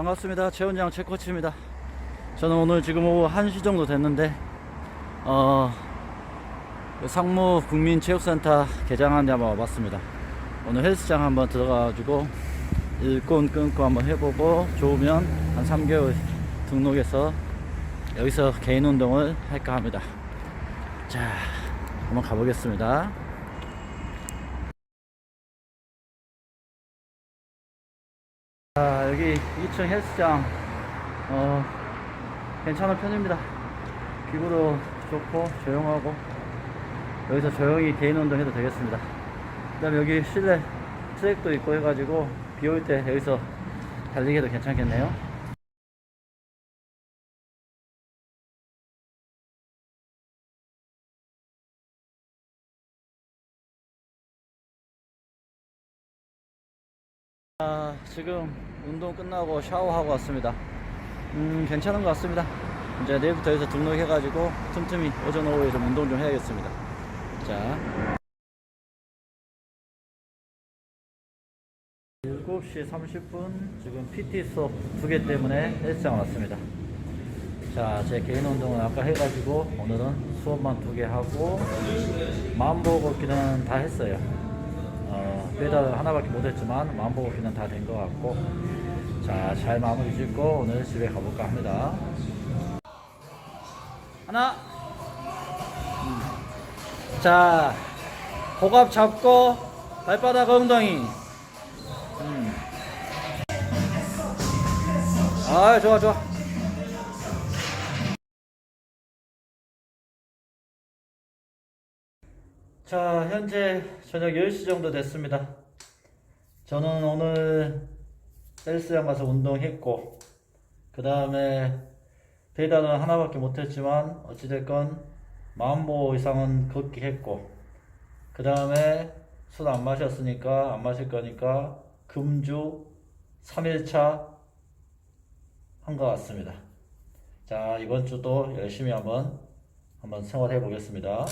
반갑습니다. 최원장 최코치입니다. 저는 오늘 지금 오후 1시 정도 됐는데, 어, 그 상무 국민체육센터 한번 와봤습니다. 오늘 헬스장 한번 들어가가지고 일꾼 끊고 한번 해보고 좋으면 한 3개월 등록해서 여기서 개인 운동을 할까 합니다. 자, 한번 가보겠습니다. 자, 여기 2층 헬스장, 어, 괜찮은 편입니다. 기구도 좋고, 조용하고, 여기서 조용히 개인 운동 해도 되겠습니다. 그 다음에 여기 실내 트랙도 있고 해가지고, 비 올 때 여기서 달리기도 괜찮겠네요. 아, 지금 운동 끝나고 샤워하고 왔습니다. 음, 괜찮은 것 같습니다. 이제 내일부터 여기서 등록해가지고 틈틈이 오전 오후에 좀 운동 좀 해야겠습니다. 자. 7시 30분 지금 PT 수업 두 개 때문에 헬스장 왔습니다. 자, 제 개인 운동은 아까 해가지고 오늘은 수업만 두 개 하고 마음보호 걷기는 다 했어요. 어, 페달 하나밖에 못했지만 걷기는 다 된 것 같고 자, 잘 마무리 짓고 오늘 집에 가볼까 합니다. 하나. 음. 자, 고갑 잡고 발바닥 엉덩이. 음. 아, 좋아, 좋아. 자, 현재 저녁 10시 정도 됐습니다. 저는 오늘 헬스장 가서 운동했고, 그 다음에 페달은 하나밖에 못했지만, 어찌됐건 마음보호 이상은 걷기 했고, 그 다음에 술 안 마셨으니까, 안 마실 거니까, 금주 3일차 한 것 같습니다. 자, 이번 주도 열심히 한번, 한번 생활해 보겠습니다.